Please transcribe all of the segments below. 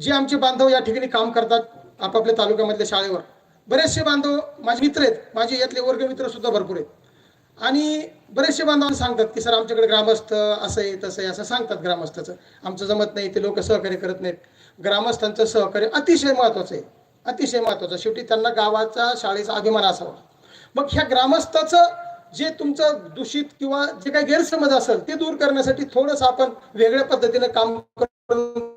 जे आमचे बांधव या ठिकाणी काम करतात आपापल्या तालुक्यामधल्या शाळेवर. बरेचसे बांधव माझे मित्र आहेत. माझे यातले वर्ग मित्र सुद्धा भरपूर आहेत. आणि बरेचसे बांधवांना सांगतात की सर आमच्याकडे ग्रामस्थ असं आहे तसं आहे असं सांगतात ग्रामस्थाचं. आमचं जमत नाही ते लोक सहकार्य करत नाहीत. ग्रामस्थांचं सहकार्य अतिशय महत्त्वाचं आहे. अतिशय महत्त्वाचं शेवटी त्यांना गावाचा शाळेचा अभिमान असावा. मग ह्या ग्रामस्थाचं जे तुमचं दूषित किंवा जे काही गैरसमज असेल ते दूर करण्यासाठी थोडंसं आपण वेगळ्या पद्धतीने काम करून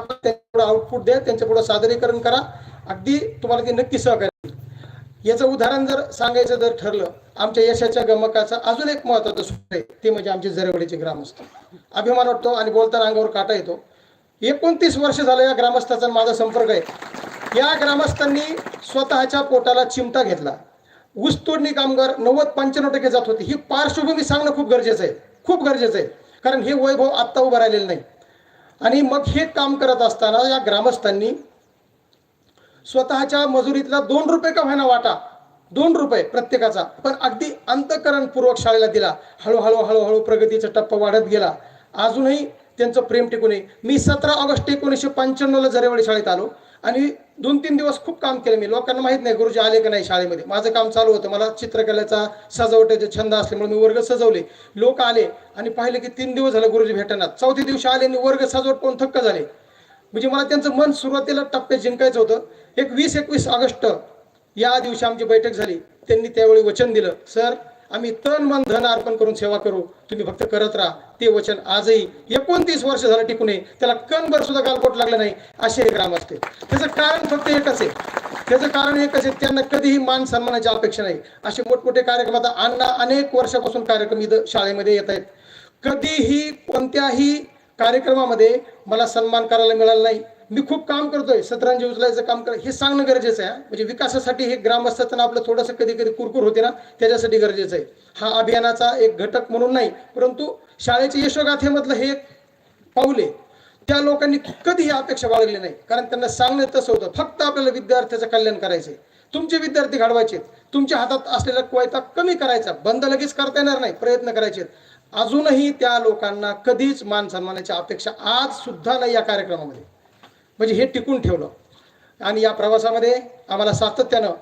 त्यांच्याकडे आउटपुट द्या त्यांच्यापुढे सादरीकरण करा. अगदी तुम्हाला ते नक्की सहकार्य याचं उदाहरण जर सांगायचं जर ठरलं आमच्या यशाच्या गमकाचं अजून एक महत्वाचं सूत्र आहे ते म्हणजे आमचे जरेवडीचे ग्रामस्थ. अभिमान वाटतो आणि बोलताना अंगावर काटा येतो. एकोणतीस वर्ष झालं या ग्रामस्थाचा माझा संपर्क आहे. या ग्रामस्थांनी स्वतःच्या पोटाला चिमटा घेतला. ऊसतोडणी कामगार नव्वद पंच्याण्णव टक्के जात होते. ही पार्श्वभूमी सांगणं खूप गरजेचं आहे. खूप गरजेचं आहे. कारण हे वैभव आत्ता उभं राहिलेलं नाही. आणि मग हे काम करत असताना या ग्रामस्थांनी स्वतःच्या मजुरीतला दोन रुपये का व्हायना वाटा? दोन रुपये प्रत्येकाचा. पण अगदी अंतकरणपूर्वक शाळेला दिला. हळूहळू हळूहळू प्रगतीचा टप्पा वाढत गेला. अजूनही त्यांचं प्रेम टिकून आहे मी सतरा ऑगस्ट एकोणीसशे पंच्याण्णवला जरेवाडी शाळेत आलो. आणि दोन तीन दिवस खूप काम केलं मी. लोकांना माहीत नाही गुरुजी आले का नाही शाळेमध्ये. माझं काम चालू होतं. मला चित्रकलेचा सजावटीचा छंद असल्यामुळे मी वर्ग सजवले. लोक आले आणि पाहिले की तीन दिवस झाले गुरुजी भेटणार चौथ्या दिवशी आले आणि वर्ग सजावट पाहून थक्क झाले. म्हणजे मला त्यांचं मन सुरुवातीला टप्प्यात जिंकायचं होतं. एक वीस एकवीस ऑगस्ट या दिवशी आमची बैठक झाली. त्यांनी त्यावेळी वचन दिलं. सर आम्ही तन मन धन अर्पण करून सेवा करू. तुम्ही फक्त करत राहा. ते वचन आजही एकोणतीस वर्ष झालं टिकून आहे. त्याला कणभर सुद्धा गालपोट लागलं नाही. असे हे ग्राम असते त्याचं कारण फक्त एकच आहे. त्याचं कारण एकच आहे त्यांना कधीही मान सन्मानाची अपेक्षा नाही. असे मोठमोठे कार्यक्रम आता अण्णा अनेक वर्षापासून कार्यक्रम इथं शाळेमध्ये येत आहेत. कधीही कोणत्याही कार्यक्रमामध्ये मला सन्मान करायला मिळाला नाही. मी खूप काम करतोय सतरांजी उचलायचं काम कर हे सांगणं गरजेचं आहे म्हणजे विकासासाठी हे ग्रामस्थांना आपलं थोडंसं कधी कधी कुरकुर होते ना त्याच्यासाठी गरजेचं आहे. हा अभियानाचा एक घटक म्हणून नाही परंतु शाळेच्या यशोगाथेमधलं हे एक पाऊल आहे. त्या लोकांनी कधीही अपेक्षा बाळगली नाही कारण त्यांना सांगणं तसं होतं फक्त आपल्याला विद्यार्थ्याचं कल्याण करायचंय. तुमचे विद्यार्थी घडवायचे तुमच्या हातात असलेला कोयता कमी करायचा बंद लगेच करता येणार नाही प्रयत्न करायचे अजूनही त्या लोकांना कधीच मान सन्मानाची अपेक्षा आज सुद्धा नाही या कार्यक्रमामध्ये. म्हणजे हे टिकून ठेवलं. आणि या प्रवासामध्ये आम्हाला सातत्यानं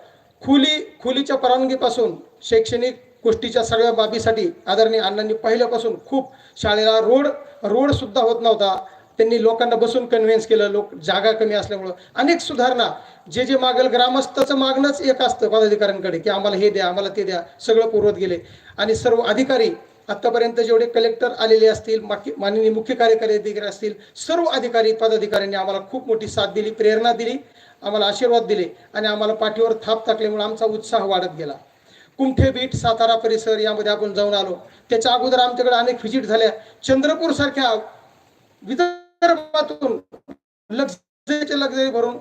खुली खुलीच्या परवानगीपासून शैक्षणिक गोष्टीच्या सगळ्या बाबीसाठी आदरणीय अण्णांनी पहिल्यापासून खूप शाळेला रोड रोडसुद्धा होत नव्हता. त्यांनी लोकांना बसून कन्व्हिन्स केलं लोक जागा कमी असल्यामुळं. अनेक सुधारणा जे जे मागेल ग्रामस्थाचं मागणंच एक असतं पदाधिकाऱ्यांकडे की आम्हाला हे द्या आम्हाला ते द्या सगळं पुरवत गेले. आणि सर्व अधिकारी आतापर्यंत जेवढे कलेक्टर आलेले असतील माकी- माननीय मुख्य कार्यकारी अधिकारी असतील सर्व अधिकारी पदाधिकाऱ्यांनी आम्हाला खूप मोठी साथ दिली प्रेरणा दिली आम्हाला आशीर्वाद दिले आणि आम्हाला पाठीवर थाप टाकल्यामुळे आमचा उत्साह वाढत गेला. कुंठे बीट सातारा परिसर यामध्ये आपण जाऊन आलो. त्याच्या अगोदर आमच्याकडे अनेक व्हिजिट झाल्या. चंद्रपूर सारख्या विदर्भातून लक्झरीच्या लक्झरी भरून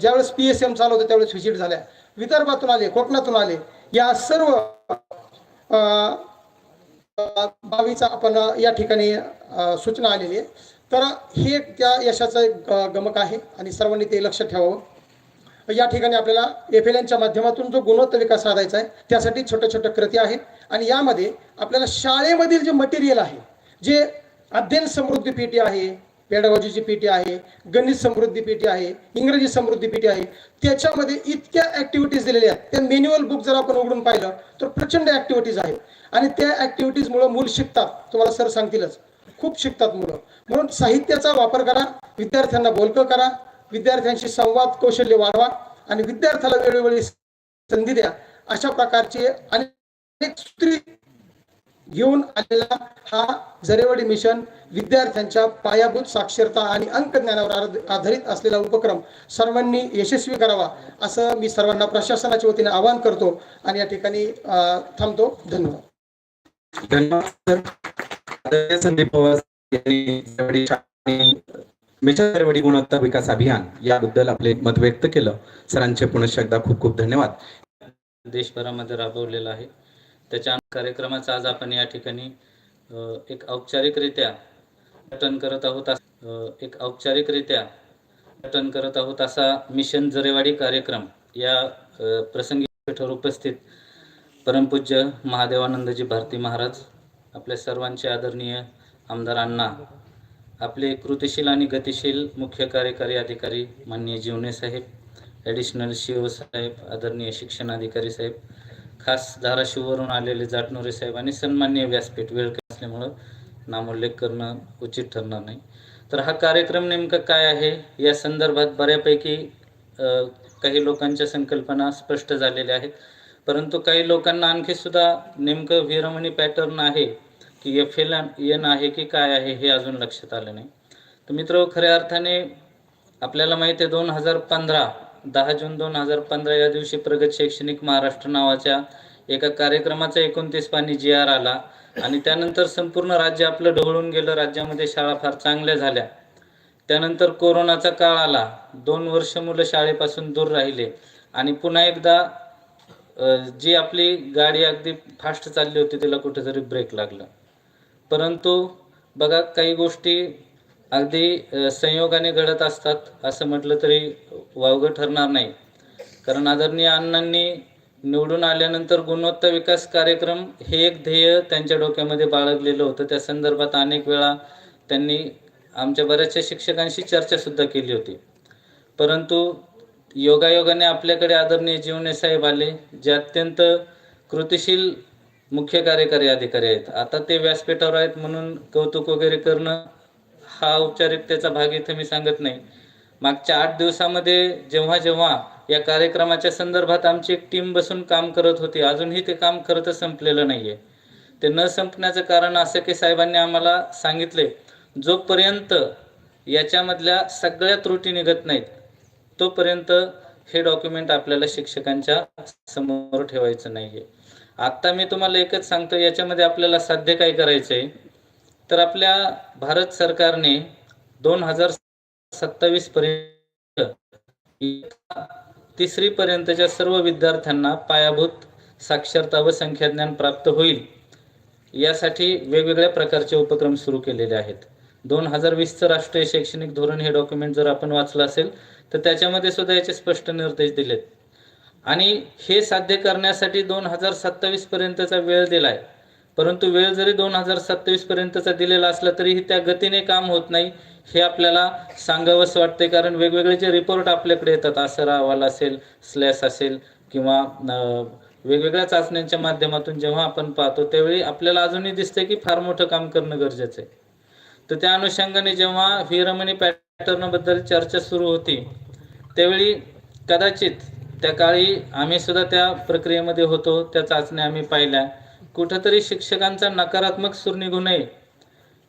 ज्यावेळेस पी एस एम चालू होतं त्यावेळेस व्हिजिट झाल्या. विदर्भातून आले कोकणातून आले. या सर्व बावीस बावीचा आपण या ठिकाणी सूचना आलेली आहे. तर हे त्या यशाचं एक ग- गमक आहे आणि सर्वांनी ते लक्ष ठेवावं. या ठिकाणी आपल्याला एफ एल एनच्या माध्यमातून जो गुणवत्ता विकास साधायचा आहे त्यासाठी छोट्या छोट्या कृती आहेत. आणि यामध्ये आपल्याला शाळेमधील जे मटेरियल आहे जे अध्ययन समृद्धी पेटी आहे पेडागॉजीची पीटी आहे गणित समृद्धी पीटी आहे इंग्रजी समृद्धी पीटी आहे. त्याच्यामध्ये इतक्या ऍक्टिव्हिटीज दिलेल्या आहेत. त्या मॅन्युअल बुक जर आपण उघडून पाहिलं तर प्रचंड ऍक्टिव्हिटीज आहेत. आणि त्या ऍक्टिव्हिटीजमुळे मूल शिकतात. तुम्हाला सर सांगतीलच. खूप शिकतात मुलं. म्हणून साहित्याचा वापर करा विद्यार्थ्यांना बोलकं करा विद्यार्थ्यांशी संवाद कौशल्य वाढवा आणि विद्यार्थ्याला वेळोवेळी संधी द्या. अशा प्रकारचे अनेक सूत्री घेऊन आलेला हा जरेवाडी मिशन विद्यार्थ्यांच्या पायाभूत साक्षरता आणि अंकज्ञानावर आध- आधारित असलेला उपक्रम सर्वांनी यशस्वी करावा असं मी सर्वांना प्रशासनाच्या वतीने आवाहन करतो आणि या ठिकाणी थांबतो. धन्यवाद. धन्यवाद सर. आदरणीय संदीप पवार यांनी जरवडी शाळेने मिशन जरवडी गुणवत्ता विकास अभियान याबद्दल आपले मत व्यक्त केलं. सरांचे पुनश्च एकदा खूप खूप धन्यवाद. देशभरामध्ये राबवलेला आहे. त्याच्या कार्यक्रमाचा आज आपण या ठिकाणी एक औपचारिकरित्या उद्घाटन करत आहोत एक औपचारिकरित्या उद्घाटन करत आहोत असा मिशन जरेवाडी कार्यक्रम या प्रसंगी पीठावर उपस्थित परमपूज्य महादेवानंदजी भारती महाराज आपल्या सर्वांचे आदरणीय आमदार अण्णा आपले कृतिशील आणि गतिशील मुख्य कार्यकारी अधिकारी माननीय जीवने साहेब ॲडिशनल शिव साहेब आदरणीय शिक्षणाधिकारी साहेब खास धाराशिववरून आलेले जाटनोरे साहेब आणि सन्मान्य व्यासपीठ वेळ असल्यामुळं नामोल्लेख करणं उचित ठरणार नाही. तर हा कार्यक्रम नेमका काय आहे? या संदर्भात बऱ्यापैकी काही लोकांच्या संकल्पना स्पष्ट झालेल्या आहेत. परंतु काही लोकांना आणखी सुद्धा नेमकं विरमणी पॅटर्न आहे की एफ एल एन आहे की काय आहे हे अजून लक्षात आलं नाही. तर मित्र खऱ्या अर्थाने आपल्याला माहिती आहे दोन हजार पंधरा दहा जून दोन हजार पंधरा या दिवशी प्रगत शैक्षणिक महाराष्ट्र नावाच्या एका कार्यक्रमाचा एकोणतीस पाणी जी आर आला आणि त्यानंतर संपूर्ण राज्य आपलं ढवळून गेलं. राज्यामध्ये शाळा फार चांगल्या झाल्या. त्यानंतर कोरोनाचा काळ आला. दोन वर्ष मुलं शाळेपासून दूर राहिले आणि पुन्हा एकदा जी आपली गाडी अगदी फास्ट चालली होती तिला कुठेतरी ब्रेक लागला. परंतु बघा काही गोष्टी अगदी संयोगाने घडत असतात असं म्हटलं तरी वावगं ठरणार नाही. कारण आदरणीय अण्णांनी निवडून आल्यानंतर गुणवत्ता विकास कार्यक्रम हे एक ध्येय त्यांच्या डोक्यामध्ये बाळगलेलं होतं. त्या संदर्भात अनेक वेळा त्यांनी आमच्या बऱ्याचशा शिक्षकांशी चर्चासुद्धा केली होती. परंतु योगायोगाने आपल्याकडे आदरणीय जीवने साहेब आले जे अत्यंत कृतिशील मुख्य कार्यकारी अधिकारी आहेत. आता ते व्यासपीठावर आहेत म्हणून कौतुक वगैरे करणं हा औपचारिकतेचा भाग इथं मी सांगत नाही. मागच्या आठ दिवसामध्ये जेव्हा जेव्हा या कार्यक्रमाच्या संदर्भात आमची एक टीम बसून काम करत होती अजूनही ते काम खरं तर संपलेलं नाहीये. ते न संपण्याचं कारण असं की साहेबांनी आम्हाला सांगितले जोपर्यंत याच्यामधल्या सगळ्या त्रुटी निघत नाहीत तोपर्यंत हे डॉक्युमेंट आपल्याला शिक्षकांच्या समोर ठेवायचं नाहीये. आत्ता मी तुम्हाला एकच सांगतो याच्यामध्ये आपल्याला साध्य काय करायचं आहे तर आपल्या भारत सरकारने दोन हजार सत्तावीस पर्यंत तिसरी पर्यंतच्या सर्व विद्यार्थ्यांना पायाभूत साक्षरता व संख्याज्ञान प्राप्त होईल. यासाठी वेगवेगळ्या प्रकारचे उपक्रम सुरू केलेले आहेत. दोन हजार वीसचं राष्ट्रीय शैक्षणिक धोरण हे डॉक्युमेंट जर आपण वाचलं असेल तर त्याच्यामध्ये सुद्धा याचे स्पष्ट निर्देश दिलेत. आणि हे साध्य करण्यासाठी दोन हजार सत्तावीस पर्यंतचा वेळ दिलाय. परंतु वेळ जरी दोन हजार सत्तावीस पर्यंतचा दिलेला असला तरीही त्या गतीने काम होत नाही हे आपल्याला सांगावंसं वाटते कारण वेगवेगळे जे रिपोर्ट आपल्याकडे येतात आसरा अहवाल असेल स्लॅस असेल किंवा वेगवेगळ्या चाचण्यांच्या माध्यमातून जेव्हा आपण पाहतो त्यावेळी आपल्याला अजूनही दिसतंय की फार मोठं काम करणं गरजेचं आहे. तर त्या अनुषंगाने जेव्हा विरमणी पॅटर्नबद्दल चर्चा सुरू होती त्यावेळी कदाचित त्या काळी आम्ही सुद्धा त्या प्रक्रियेमध्ये होतो त्या चाचण्या आम्ही पाहिल्या. कुठंतरी शिक्षकांचा नकारात्मक सूर निघू नये.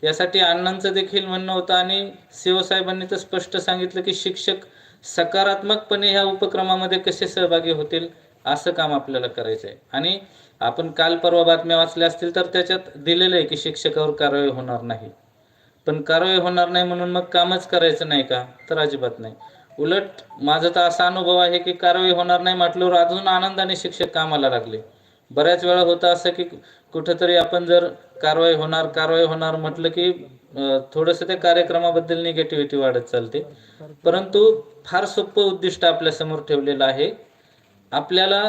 यासाठी अण्णांचं देखील म्हणणं होतं आणि शिवसाहेबांनी तर स्पष्ट सांगितलं की शिक्षक सकारात्मकपणे ह्या उपक्रमामध्ये कसे सहभागी होतील असं काम आपल्याला करायचं आहे आणि आपण काल परवा बातम्या वाचल्या असतील तर त्याच्यात दिलेलं आहे की शिक्षकावर कारवाई होणार नाही. पण कारवाई होणार नाही म्हणून मग कामच करायचं नाही का? तर अजिबात नाही. उलट माझा तर असा अनुभव आहे की कारवाई होणार नाही म्हटल्यावर अजून आनंदाने शिक्षक कामाला लागले. बऱ्याच वेळा होतं असं की कुठंतरी आपण जर कारवाई होणार कारवाई होणार म्हटलं की थोडस थोडंसं त्या कार्यक्रमाबद्दल निगेटिव्हिटी वाढत चालते. परंतु फार सोपं उद्दिष्ट आपल्यासमोर ठेवलेलं आहे. आपल्याला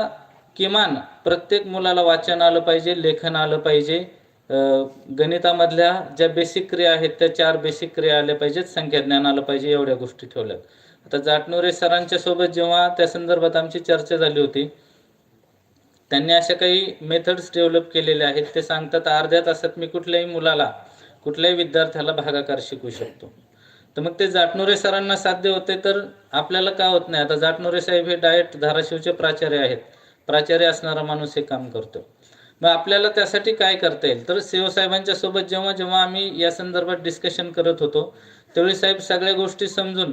किमान प्रत्येक मुलाला वाचन आलं पाहिजे लेखन आलं पाहिजे. गणितामधल्या ज्या बेसिक क्रिया आहेत त्या चार बेसिक क्रिया आल्या पाहिजेत. संख्या ज्ञान आलं पाहिजे एवढ्या गोष्टी ठेवल्यात. आता जाटनोरे सरांच्या सोबत जेव्हा त्या संदर्भात आमची चर्चा झाली होती त्यांनी अशा काही मेथड्स डेव्हलप केलेले आहेत ते सांगतात अर्ध्या तासात मी कुठल्याही मुलाला कुठल्याही विद्यार्थ्याला भागाकार शिकू शकतो. तर मग ते जाटनोरे सरांना साध्य होते तर आपल्याला का होत नाही? आता जाटनोरे साहेब हे डायट धाराशिवचे प्राचार्य आहेत. प्राचार्य असणारा माणूस हे काम करतो. मग आपल्याला त्यासाठी काय करता येईल? तर शिवसाहेबांच्या सोबत जेव्हा जेव्हा आम्ही या संदर्भात डिस्कशन करत होतो त्यावेळी साहेब सगळ्या गोष्टी समजून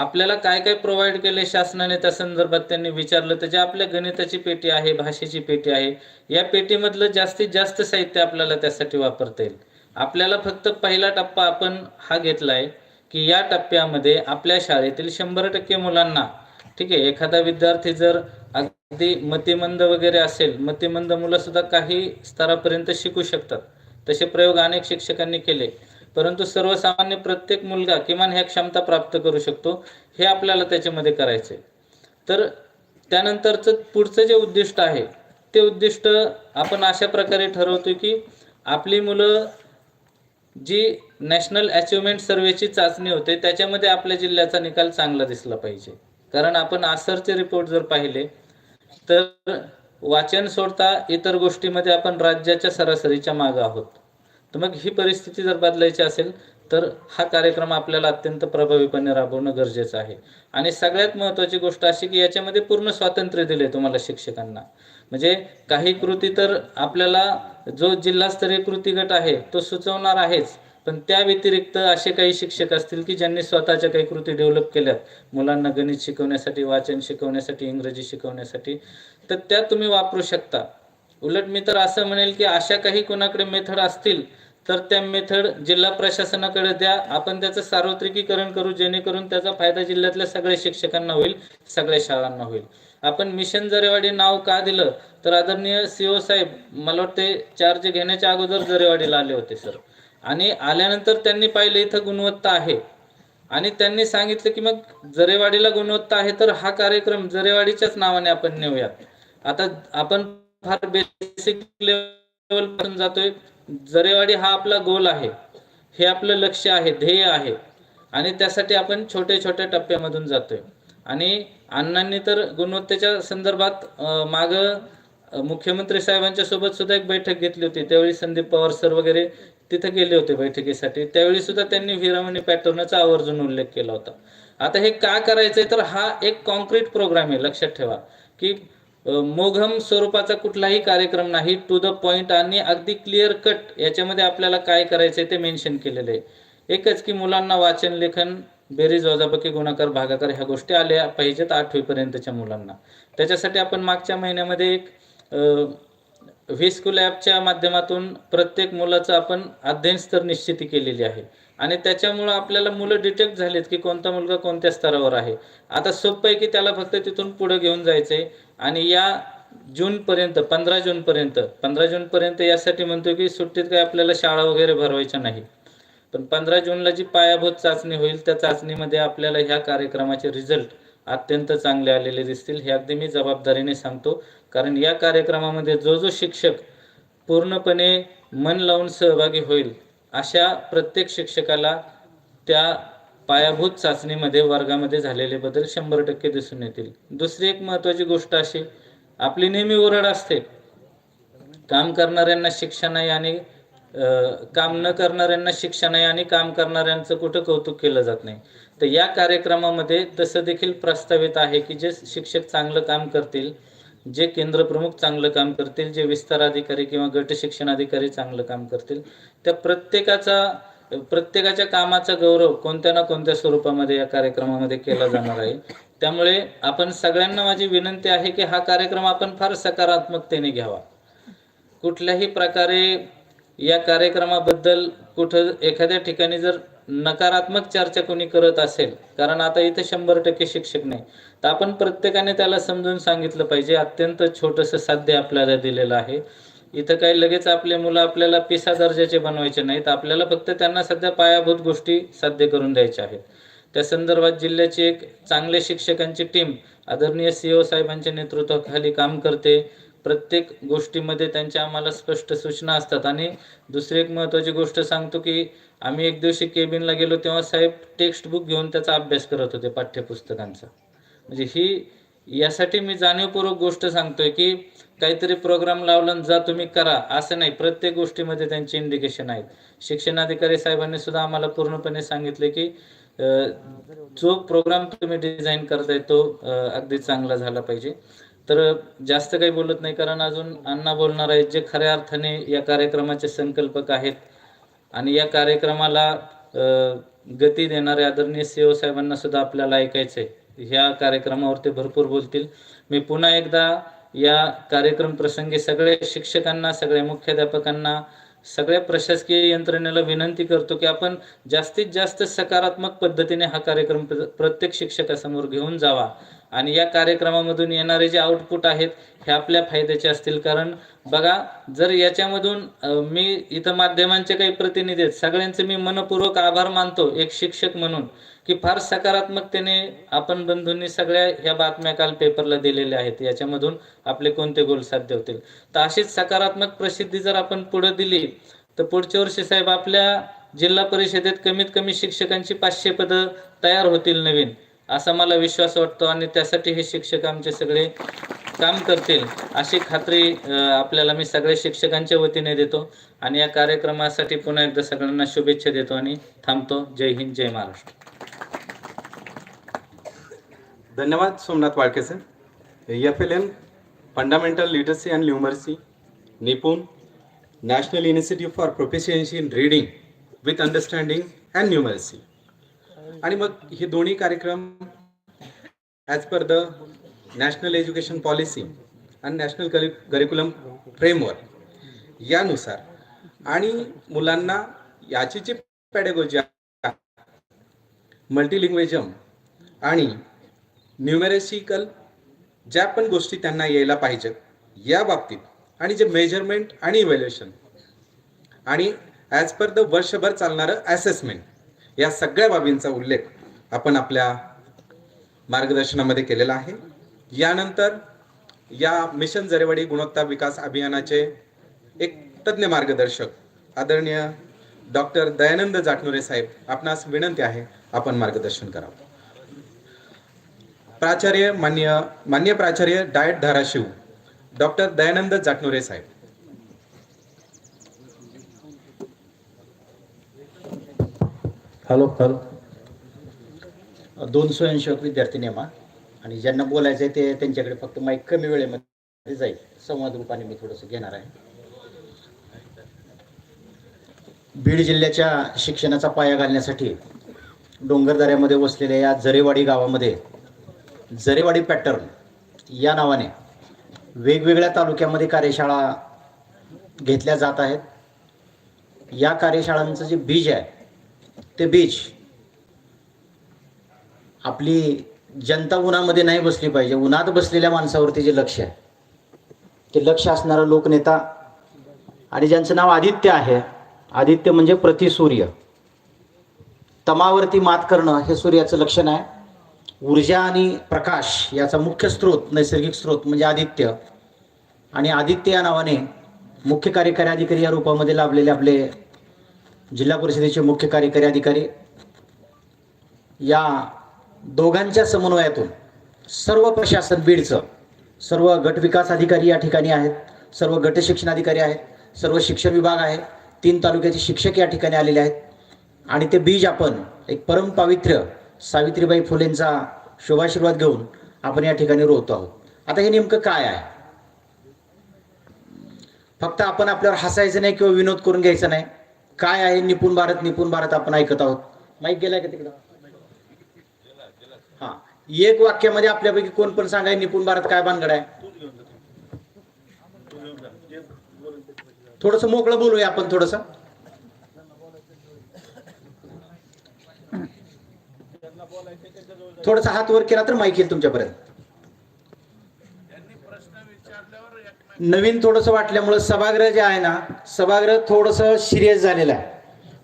आपल्याला काय काय प्रोव्हाइड केले शासनाने त्या संदर्भात त्यांनी विचारलं तर जे आपल्या गणिताची पेटी आहे भाषेची पेटी आहे या पेटीमधलं जास्तीत जास्त साहित्य आपल्याला त्यासाठी वापरता येईल. आपल्याला फक्त पहिला टप्पा आपण हा घेतलाय की या टप्प्यामध्ये आपल्या शाळेतील शंभर टक्के मुलांना ठीक आहे एखादा विद्यार्थी जर अगदी मतिमंद वगैरे असेल मतिमंद मुलं सुद्धा काही स्तरापर्यंत शिकू शकतात. तसे प्रयोग अनेक शिक्षकांनी केले. परंतु सर्वसामान्य प्रत्येक मुलगा किमान ह्या क्षमता प्राप्त करू शकतो हे आपल्याला त्याच्यामध्ये करायचे तर त्यानंतरचं पुढचं जे उद्दिष्ट आहे ते उद्दिष्ट आपण अशा प्रकारे ठरवतो की आपली मुलं जी नॅशनल अचिव्हमेंट सर्वेची चाचणी होते त्याच्यामध्ये आपल्या जिल्ह्याचा निकाल चांगला दिसला पाहिजे. कारण आपण आसरचे रिपोर्ट जर पाहिले तर वाचन सोडता इतर गोष्टीमध्ये आपण राज्याच्या सरासरीच्या मागे आहोत. तर मग ही परिस्थिती जर बदलायची असेल तर हा कार्यक्रम आपल्याला अत्यंत प्रभावीपणे राबवणं गरजेचं आहे. आणि सगळ्यात महत्त्वाची गोष्ट अशी की याच्यामध्ये पूर्ण स्वातंत्र्य दिले तुम्हाला शिक्षकांना. म्हणजे काही कृती तर आपल्याला जो जिल्हास्तरीय कृती गट आहे तो सुचवणार आहेच. पण त्या व्यतिरिक्त असे काही शिक्षक असतील की ज्यांनी स्वतःच्या काही कृती डेव्हलप केल्यात. मुलांना गणित शिकवण्यासाठी वाचन शिकवण्यासाठी इंग्रजी शिकवण्यासाठी तर त्या तुम्ही वापरू शकता. उलट मी तर असं म्हणेल की अशा काही कोणाकडे मेथड असतील तर त्या मेथड जिल्हा प्रशासनाकडे द्या. आपण त्याचं सार्वत्रिकीकरण करू जेणेकरून त्याचा फायदा जिल्ह्यातल्या सगळ्या शिक्षकांना होईल सगळ्या शाळांना होईल. आपण मिशन जरेवाडी नाव का दिलं? तर आदरणीय सीओ साहेब मला वाटते चार्ज घेण्याच्या अगोदर जरेवाडीला आले होते सर. आणि आल्यानंतर त्यांनी पाहिलं इथं गुणवत्ता आहे. आणि त्यांनी सांगितलं की मग जरेवाडीला गुणवत्ता आहे तर हा कार्यक्रम जरेवाडीच्याच नावाने आपण नेऊयात. आता आपण फार बेसिक लेवलपासून जातोय. जरेवाडी हा आपला गोल आहे. हे आपलं लक्ष आहे ध्येय आहे. आणि त्यासाठी आपण छोट्या छोट्या टप्प्यामधून जातोय. आणि अण्णांनी तर गुणवत्तेच्या संदर्भात माग मागं मुख्यमंत्री साहेबांच्या सोबत सुद्धा एक बैठक घेतली होती. त्यावेळी संदीप पवार सर वगैरे तिथे गेले होते बैठकीसाठी. त्यावेळी सुद्धा त्यांनी हिरामणी पॅटर्नचा आवर्जून उल्लेख केला होता. आता हे का करायचंय? तर हा एक कॉन्क्रीट प्रोग्राम आहे लक्षात ठेवा. की मोघम स्वरूपाचा कुठलाही कार्यक्रम नाही. टू द पॉइंट आणि अगदी क्लिअर कट याच्यामध्ये आपल्याला काय करायचंय ते मेन्शन केलेलं आहे. एकच की मुलांना वाचन लेखन बेरीज वजाबाकी गुणाकार भागाकार ह्या गोष्टी आल्या पाहिजेत आठवीपर्यंतच्या मुलांना. त्याच्यासाठी आपण मागच्या महिन्यामध्ये एक व्ही स्कूल ॲपच्या माध्यमातून प्रत्येक मुलाचं आपण अध्ययन स्तर निश्चिती केलेली आहे. आणि त्याच्यामुळं आपल्याला मुलं डिटेक्ट झालीत की कोणता मुलगा कोणत्या स्तरावर आहे. आता सोपं आहे की त्याला फक्त तिथून पुढे घेऊन जायचंय आणि या जूनपर्यंत पंधरा जूनपर्यंत पंधरा जूनपर्यंत यासाठी म्हणतो की सुट्टीत काही आपल्याला शाळा वगैरे भरवायच्या नाही. पण पंधरा जूनला जी पायाभूत चाचणी होईल त्या चाचणीमध्ये आपल्याला ह्या कार्यक्रमाचे रिझल्ट अत्यंत चांगले आलेले दिसतील. हे अगदी मी जबाबदारीने सांगतो. कारण या कार्यक्रमामध्ये जो जो शिक्षक पूर्णपणे मन लावून सहभागी होईल अशा प्रत्येक शिक्षकाला त्या पायाभूत चाचणीमध्ये वर्गामध्ये झालेले बदल शंभर टक्के दिसून येतील. दुसरी एक महत्त्वाची गोष्ट अशी आपली नेहमी ओरड असते. काम करणाऱ्यांना शिक्षा नाही आणि काम न करणाऱ्यांना शिक्षा नाही आणि काम करणाऱ्यांचं कुठं कौतुक केलं जात नाही. तर या कार्यक्रमामध्ये तसं देखील प्रस्तावित आहे की जे शिक्षक चांगलं काम करतील जे केंद्र प्रमुख चांगलं काम करतील जे विस्तार अधिकारी किंवा गट शिक्षण अधिकारी चांगलं काम करतील त्या प्रत्येकाचा प्रत्येकाच्या कामाचा गौरव कोणत्या ना कोणत्या स्वरूपामध्ये या कार्यक्रमामध्ये केला जाणार आहे. त्यामुळे आपण सगळ्यांना माझी विनंती आहे की हा कार्यक्रम आपण फार सकारात्मकतेने घ्यावा. कुठल्याही प्रकारे या कार्यक्रमाबद्दल कुठं एखाद्या ठिकाणी जर नकारात्मक चर्चा कोणी करत असेल कारण आता इथे शंभर टक्के शिक्षक नाही. तर आपण प्रत्येकाने त्याला समजून सांगितलं पाहिजे अत्यंत छोटस साध्य आपल्याला दिलेलं आहे. इथं काही लगेच आपले मुलं आपल्याला पिसा दर्जाचे बनवायचे नाहीत आपल्याला फक्त त्यांना सध्या पायाभूत गोष्टी साध्य करून द्यायच्या आहेत. त्या संदर्भात जिल्ह्याची एक चांगले शिक्षकांची टीम आदरणीय सीओ साहेबांच्या नेतृत्वाखाली काम करते. प्रत्येक गोष्टीमध्ये त्यांच्या आम्हाला स्पष्ट सूचना असतात. आणि दुसरी एक महत्त्वाची गोष्ट सांगतो की आम्ही एक दिवशी केबिनला गेलो तेव्हा साहेब टेक्स्ट बुक घेऊन त्याचा अभ्यास करत होते पाठ्यपुस्तकांचा. म्हणजे ही यासाठी मी जाणीवपूर्वक गोष्ट सांगतोय की काहीतरी प्रोग्राम लावला जा तुम्ही करा. असं नाही प्रत्येक गोष्टीमध्ये त्यांचे इंडिकेशन आहेत. शिक्षणाधिकारी साहेबांनी सुद्धा आम्हाला पूर्णपणे सांगितले की जो प्रोग्राम तुम्ही डिझाईन करताय तो अगदी चांगला झाला पाहिजे. तर जास्त काही बोलत नाही कारण अजून अण्णा बोलणार आहेत जे खऱ्या अर्थाने या कार्यक्रमाचे संकल्पक आहेत. आणि या कार्यक्रमाला गती देणारे आदरणीय सीओ साहेबांना सुद्धा आपल्याला ऐकायचंय. ह्या कार्यक्रमावरती भरपूर बोलतील. मी पुन्हा एकदा या कार्यक्रम प्रसंगी सगळे शिक्षकांना सगळ्या मुख्याध्यापकांना सगळ्या प्रशासकीय यंत्रणेला विनंती करतो की आपण जास्तीत जास्त सकारात्मक पद्धतीने हा कार्यक्रम प्रत्येक शिक्षकासमोर घेऊन जावा. आणि या कार्यक्रमामधून येणारे जे आउटपुट आहेत हे आपल्या फायद्याचे असतील. कारण बघा जर याच्यामधून मी इथं माध्यमांचे काही प्रतिनिधी आहेत सगळ्यांचे मी मनपूर्वक आभार मानतो एक शिक्षक म्हणून की फार सकारात्मकतेने आपण बंधूंनी सगळ्या ह्या बातम्या काल पेपरला दिलेल्या आहेत. याच्यामधून आपले कोणते गोल साध्य होतील? तर अशीच सकारात्मक प्रसिद्धी जर आपण पुढे दिली तर पुढच्या वर्षी साहेब आपल्या जिल्हा परिषदेत कमीत कमी शिक्षकांची पाचशे पदं तयार होतील नवीन. असा मला विश्वास वाटतो आणि त्यासाठी हे शिक्षक आमचे सगळे काम करतील अशी खात्री आपल्याला मी सगळ्या शिक्षकांच्या वतीने देतो आणि या कार्यक्रमासाठी पुन्हा एकदा सगळ्यांना शुभेच्छा देतो आणि थांबतो. जय हिंद जय महाराष्ट्र. धन्यवाद Somnath Walke sir. F L M fundamental literacy and numeracy NIPUN national institute for proficiency in reading with understanding and numeracy आणि मग हे दोन्ही कार्यक्रम as per the national education policy आणि नॅशनल करि करिक्युलम फ्रेमवर्क यानुसार आणि मुलांना याची जी पॅडेगोजी मल्टिलिंग्वेजम आणि न्यूमेरेसिकल ज्या पण गोष्टी त्यांना यायला पाहिजेत या बाबतीत आणि जे मेजरमेंट आणि इव्हॅल्युएशन आणि ॲज पर द वर्षभर चालणारं असेसमेंट या सगळ्या बाबींचा उल्लेख आपण आपल्या मार्गदर्शनामध्ये केलेला आहे. यानंतर या मिशन जरेवाडी गुणवत्ता विकास अभियानाचे एक तज्ज्ञ मार्गदर्शक आदरणीय डॉक्टर दयानंद जाटनुरे साहेब आपणास विनंती आहे आपण मार्गदर्शन करावं. प्राचार्य मान्य मान्य प्राचार्य डायट धाराशिव डॉक्टर दयानंद जाटनुरे साहेब. Hello hello. दोन स्वयंसेवक विद्यार्थी नेमा. आणि ज्यांना बोलायचं आहे ते त्यांच्याकडे फक्त माईक कमी वेळेमध्ये जाईल. संवाद रूपाने मी थोडंसं घेणार आहे. बीड जिल्ह्याच्या शिक्षणाचा पाया घालण्यासाठी डोंगरदऱ्यामध्ये वसलेल्या या जरेवाडी गावामध्ये जरेवाडी पॅटर्न या नावाने वेगवेगळ्या तालुक्यामध्ये कार्यशाळा घेतल्या जात आहेत. या कार्यशाळांचं जे बीज आहे ते बीज आपली जनता उन्हामध्ये नाही बसली पाहिजे. उन्हात बसलेल्या माणसावरती जे लक्ष आहे ते लक्ष असणारा लोकनेता आणि ज्यांचं नाव आदित्य आहे आदित्य म्हणजे प्रतिसूर्य तमावरती मात करणं हे सूर्याचं लक्षण आहे. ऊर्जा आणि प्रकाश याचा मुख्य स्रोत नैसर्गिक स्रोत म्हणजे आदित्य. आणि आदित्य या नावाने मुख्य कार्यकारी अधिकारी या रूपामध्ये लाभलेले आपले जिल्हा परिषदेचे मुख्य कार्यकारी अधिकारी या दोघांच्या समन्वयातून सर्व प्रशासन बीडचं सर्व गट विकास अधिकारी या ठिकाणी आहेत सर्व गट शिक्षण अधिकारी आहेत सर्व शिक्षण विभाग आहे तीन तालुक्याचे शिक्षक या ठिकाणी आलेले आहेत. आणि ते बीज आपण एक परमपावित्र्य सावित्रीबाई फुलेंचा शुभाशीर्वाद घेऊन आपण या ठिकाणी रोवतो आहोत. आता हे नेमकं काय आहे? फक्त आपण आपल्यावर हसायचं नाही किंवा विनोद करून घ्यायचा नाही. काय आहे निपुण भारत? निपुण भारत आपण ऐकत आहोत. माईक गेलाय का तिकडं? हा. एक वाक्यामध्ये आपल्यापैकी कोण पण सांगाय निपुण भारत काय भानगड आहे? थोडस मोकळं बोलूया आपण थोडस. थोडस हात वर केला तर माईक येईल तुमच्यापर्यंत. नवीन थोडस वाटल्यामुळं सभागृह जे आहे ना सभागृह थोडस सिरियस झालेलं आहे.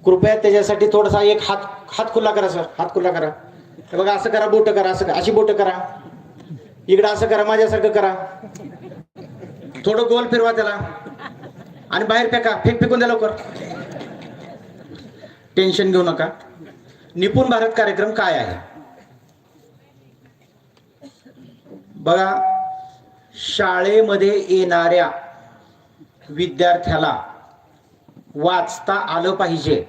कृपया त्याच्यासाठी थोडासा एक हात हात खुला करा सर. हात खुला करा. हे बघा असं करा बोट करा असं अशी बोट करा. इकडं असं करा माझ्यासारखं करा. थोडं गोल फिरवा त्याला. आणि बाहेर फेका. फेक फेकून द्या लवकर. टेन्शन घेऊ नका. निपुण भारत कार्यक्रम काय आहे? बघा शाळेमध्ये येणाऱ्या विद्यार्थ्याला वाचता आलं पाहिजे.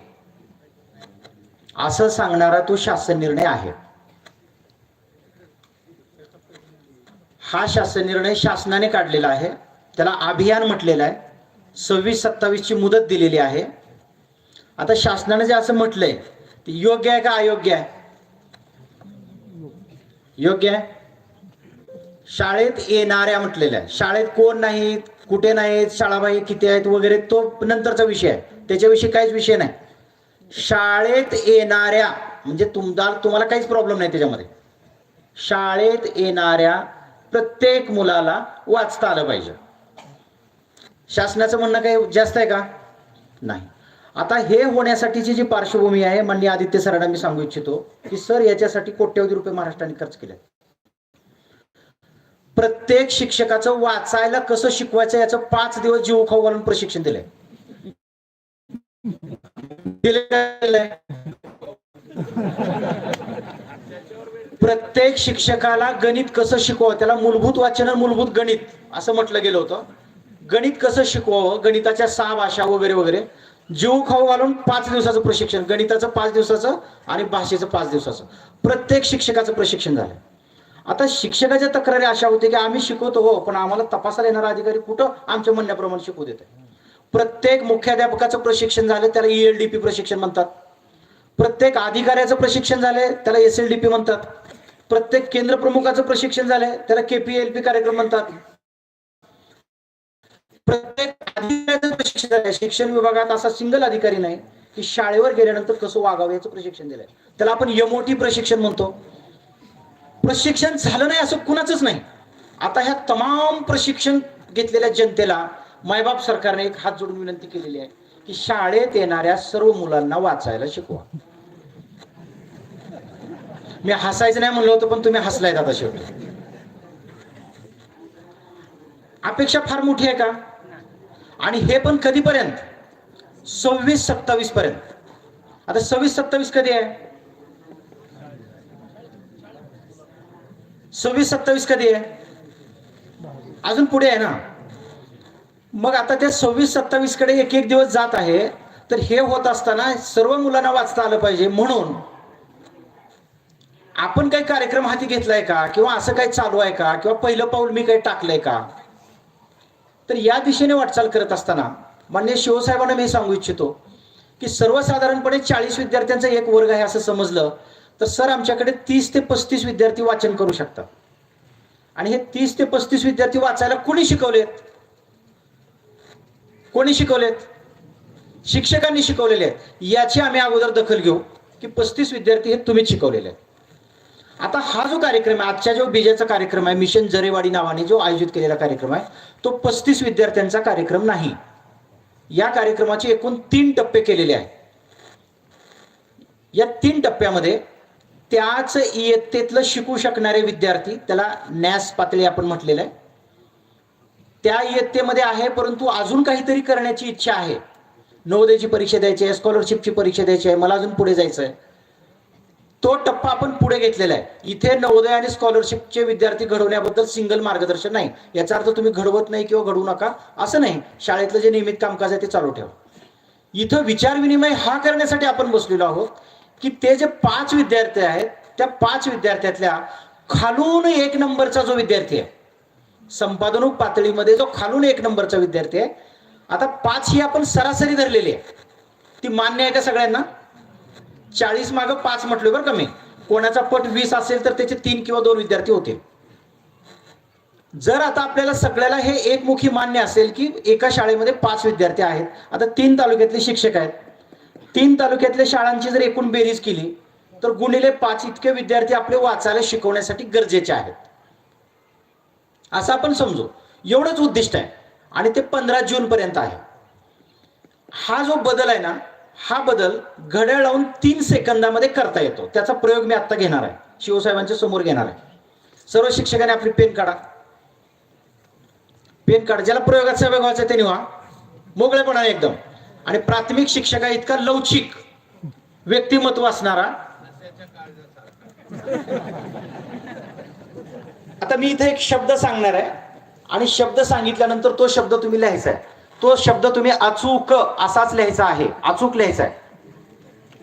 असं सांगणारा तो शासन निर्णय आहे. हा शासन निर्णय शासनाने काढलेला आहे. त्याला अभियान म्हटलेलं आहे. सव्वीस सत्तावीसची मुदत दिलेली आहे. आता शासनाने जे असं म्हटलंय ते योग्य आहे का अयोग्य आहे? योग्य आहे? शाळेत येणाऱ्या म्हटलेल्या शाळेत कोण नाहीत? कुठे नाहीत? शाळाबाई किती आहेत? वगैरे तो नंतरचा विषय आहे. त्याच्याविषयी काहीच विषय नाही. शाळेत येणाऱ्या म्हणजे तुमदार तुम्हाला काहीच प्रॉब्लेम नाही त्याच्यामध्ये. शाळेत येणाऱ्या प्रत्येक मुलाला वाचता आलं पाहिजे. शासनाचं म्हणणं काही जास्त आहे का? नाही. आता हे होण्यासाठीची जी पार्श्वभूमी आहे माननीय आदित्य सरांना मी सांगू इच्छितो की सर याच्यासाठी कोट्यवधी रुपये महाराष्ट्राने खर्च केले प्रत्येक शिक्षकाचं वाचायला कसं शिकवायचं याचं पाच दिवस जीव खाऊ घालून प्रशिक्षण दिलंय. प्रत्येक शिक्षकाला गणित कसं शिकवावं त्याला मूलभूत वाचन मूलभूत गणित असं म्हटलं गेलं होतं. गणित कसं शिकवावं गणिताच्या सहा भाषा वगैरे वगैरे. जीव खाऊ घालून पाच दिवसाचं प्रशिक्षण गणिताचं पाच दिवसाचं आणि भाषेचं पाच दिवसाचं. प्रत्येक शिक्षकाचं प्रशिक्षण झालं आता शिक्षकाच्या तक्रारी अशा होते की आम्ही शिकवतो हो पण आम्हाला तपासायला येणारा अधिकारी कुठं आमच्या म्हणण्याप्रमाणे शिकवू देत प्रत्येक मुख्याध्यापकाचं प्रशिक्षण झालं त्याला ईएलडीपी प्रशिक्षण म्हणतात. प्रत्येक अधिकाऱ्याचं प्रशिक्षण झालंय त्याला एस एल डी पी म्हणतात. प्रत्येक केंद्र प्रमुखाचं प्रशिक्षण झालंय त्याला केपीएलपी कार्यक्रम म्हणतात. प्रत्येक अधिकाऱ्याचं प्रशिक्षण झालंय. शिक्षण विभागात असा सिंगल अधिकारी नाही की शाळेवर गेल्यानंतर कसं वागावं याचं प्रशिक्षण दिलंय. त्याला आपण यमोटी प्रशिक्षण म्हणतो. प्रशिक्षण झालं नाही असं कुणाचंच नाही. आता ह्या तमाम प्रशिक्षण घेतलेल्या जनतेला मायबाप सरकारने एक हात जोडून विनंती केलेली आहे की शाळेत येणाऱ्या सर्व मुलांना वाचायला शिकवा. मी हसायचं नाही म्हणलं होतं पण तुम्ही हसलाय आता शेवटी. अपेक्षा फार मोठी आहे का? आणि हे पण कधीपर्यंत? सव्वीस सत्तावीस पर्यंत. आता सव्वीस सत्तावीस कधी आहे? सव्वीस सत्तावीस कधी आहे? अजून पुढे आहे ना. मग आता त्या सव्वीस सत्तावीसकडे एक एक दिवस जात आहे. तर हे होत असताना सर्व मुलांना वाचता आलं पाहिजे. म्हणून आपण काही कार्यक्रम हाती घेतलाय का? किंवा असं काही चालू आहे का? किंवा पहिलं पाऊल मी काही टाकलंय का? तर या दिशेने वाटचाल करत असताना मान्य शिवसाहेबांना मी सांगू इच्छितो की सर्वसाधारणपणे चाळीस विद्यार्थ्यांचा एक वर्ग आहे असं समजलं तर सर आमच्याकडे तीस ते पस्तीस विद्यार्थी वाचन करू शकतात. आणि हे तीस ते पस्तीस विद्यार्थी वाचायला कोणी शिकवलेत? कोणी शिकवलेत? शिक्षकांनी शिकवलेले आहेत. याची आम्ही अगोदर दखल घेऊ की पस्तीस विद्यार्थी हे तुम्हीच शिकवलेले आहेत. आता हा जो कार्यक्रम आहे आजच्या जो बीजेचा कार्यक्रम आहे मिशन जरेवाडी नावाने जो आयोजित केलेला कार्यक्रम आहे तो पस्तीस विद्यार्थ्यांचा कार्यक्रम नाही. या कार्यक्रमाचे एकूण तीन टप्पे केलेले आहेत. या तीन टप्प्यामध्ये त्याच इयत्तेतलं शिकू शकणारे विद्यार्थी त्याला नॅस पातळी आपण म्हटलेलं आहे. त्या इयत्तेमध्ये आहे परंतु अजून काहीतरी करण्याची इच्छा आहे. नवोदयची परीक्षा द्यायची आहे स्कॉलरशिपची परीक्षा द्यायची आहे मला अजून पुढे जायचं आहे. तो टप्पा आपण पुढे घेतलेला आहे. इथे नवोदय आणि स्कॉलरशिपचे विद्यार्थी घडवण्याबद्दल सिंगल मार्गदर्शन नाही. याचा अर्थ तुम्ही घडवत नाही किंवा घडवू नका असं नाही. शाळेतलं जे नियमित कामकाज आहे ते चालू ठेवा. इथं विचार विनिमय हा करण्यासाठी आपण बसलेलो आहोत. की ते जे पाच विद्यार्थी आहेत त्या पाच विद्यार्थ्यातल्या खालून एक नंबरचा जो विद्यार्थी आहे संपादनूक पातळीमध्ये जो खालून एक नंबरचा विद्यार्थी आहे आता पाच ही आपण सरासरी धरलेली आहे. ती मान्य आहे का सगळ्यांना? चाळीस मागं पाच म्हटलं बरं का मी. कोणाचा पट वीस असेल तर त्याचे तीन किंवा दोन विद्यार्थी होतील. जर आता आपल्याला सगळ्याला हे एकमुखी मान्य असेल की एका शाळेमध्ये पाच विद्यार्थी आहेत आता तीन तालुक्यातले शिक्षक आहेत तीन तालुक्यातल्या शाळांची जर एकूण बेरीज केली तर गुणिले पाच इतके विद्यार्थी आपले वाचायला शिकवण्यासाठी गरजेचे आहेत. असं आपण समजू. एवढंच उद्दिष्ट आहे. आणि ते पंधरा जून पर्यंत आहे. हा जो बदल आहे ना हा बदल घड्याळ लावून तीन सेकंदामध्ये करता येतो. त्याचा प्रयोग मी आता घेणार आहे. शिवसाहेबांच्या समोर घेणार आहे. सर्व शिक्षकांनी आपली पेन काढा. पेन काढा. ज्याला प्रयोगात सहभाग व्हायचा त्यांनी व्हा मोकळेपणाने एकदम. आणि प्राथमिक शिक्षका इतका लवचिक व्यक्तिमत्व असणारा. आता मी इथे एक शब्द सांगणार आहे. आणि शब्द सांगितल्यानंतर तो शब्द तुम्ही लिहायचा आहे. तो शब्द तुम्ही अचूक असाच लिहायचा आहे. अचूक लिहायचा आहे.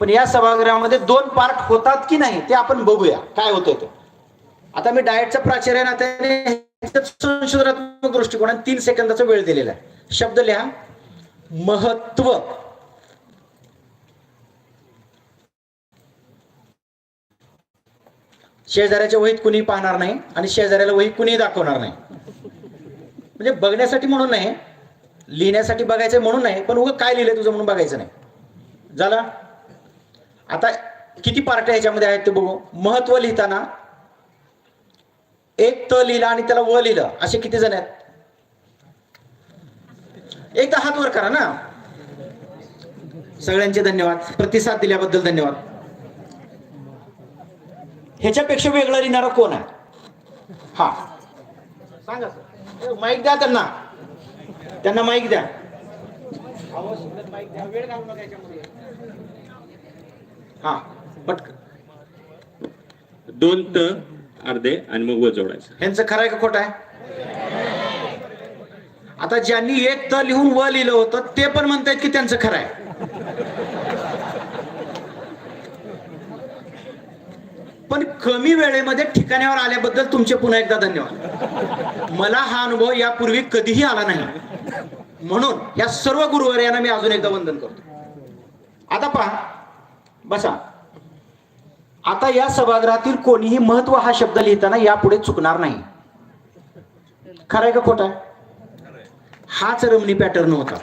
पण या सभागृहामध्ये दोन पार्ट होतात की नाही ते आपण बघूया. काय होतंय ते. आता मी डायटचा प्राचार्य नात्याने संशोधनात्मक दृष्टिकोनात तीन सेकंदाचा वेळ दिलेला आहे. शब्द लिहा. महत्त्व. शेजाऱ्याच्या वहीत कुणी पाहणार नाही आणि शेजाऱ्याला वही कुणी दाखवणार नाही. म्हणजे बघण्यासाठी म्हणून नाही लिहिण्यासाठी बघायचं म्हणून नाही पण उगं काय लिहिलंय तुझं म्हणून बघायचं नाही. झाला? आता किती पार्ट्या ह्याच्यामध्ये आहेत ते बघू. महत्त्व लिहिताना एक त लिहिला आणि त्याला व लिहिलं. असे किती जण आहेत? एकदा हात वर करा ना. सगळ्यांचे धन्यवाद. प्रतिसाद दिल्याबद्दल धन्यवाद. ह्याच्यापेक्षा वेगळं लिहिणारा कोण आहे? हा. सांगा सर. माईक द्या त्यांना. त्यांना माईक द्या. हा पटक दोन त अर्धे आणि मग व जोडायचं ह्यांचं खरं आहे का खोटं आहे? आता ज्यांनी एक त लिहून व लिहिलं होतं ते पण म्हणतायत की त्यांचं खरं आहे. पण कमी वेळेमध्ये ठिकाण्यावर आल्याबद्दल तुमचे पुन्हा एकदा धन्यवाद. मला हा अनुभव यापूर्वी कधीही आला नाही. म्हणून या सर्व गुरुवर्यांना मी अजून एकदा वंदन करतो. आता पहा बसा. आता या सभागृहातील कोणीही महत्त्व हा शब्द लिहिताना यापुढे चुकणार नाही. खरंय का खोटा हाच रमणी पॅटर्न होता.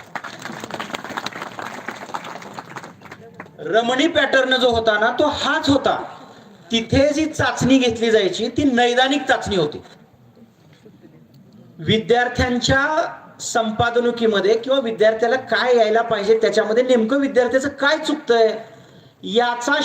रमणी पॅटर्न जो होता ना तो हाच होता. तिथे जी चाचणी घेतली जायची ती नैदानिक चाचणी होती. विद्यार्थ्यांच्या संपादनुकीमध्ये किंवा विद्यार्थ्याला काय यायला पाहिजे त्याच्यामध्ये नेमकं विद्यार्थ्याचं काय चुकतंय याचा